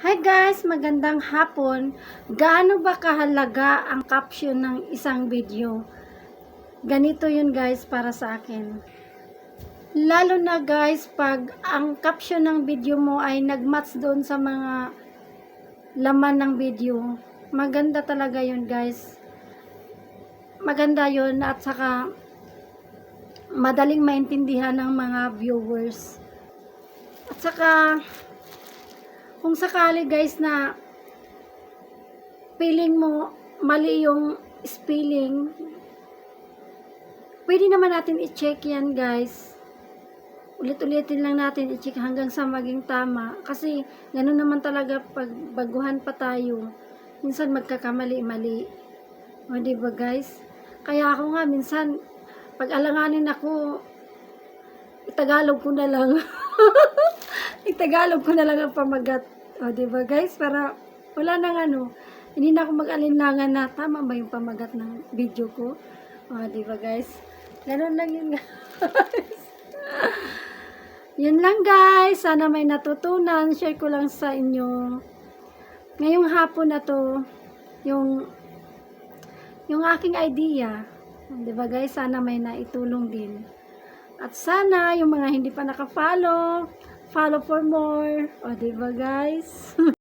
Hi guys, magandang hapon. Gaano ba kahalaga ang caption ng isang video? Ganito yun guys para sa akin. Lalo na guys, pag ang caption ng video mo ay nagmatch doon sa mga laman ng video. Maganda talaga yun guys. Maganda yun at saka madaling maintindihan ng mga viewers. At saka kung sakali guys na feeling mo mali yung spelling, pwede naman natin i-check yan guys. Ulit-ulitin lang natin i-check hanggang sa maging tama. Kasi ganun naman talaga pag baguhan pa tayo. Minsan magkakamali-mali. O diba guys? Kaya ako nga minsan pag alanganin ako, itagalog ko na lang. Itagalog ko na lang ang pamagat. O, ba guys? Para wala nang ano. Hindi na ako mag-alinlangan na tama ba yung pamagat ng video ko. O, ba guys? Ganun lang yun guys. yun lang guys. Sana may natutunan. Share ko lang sa inyo. Ngayong hapon na to, yung yung aking idea. Di ba guys? Sana may naitulong din. At sana yung mga hindi pa naka-follow, follow for more. O, di ba guys?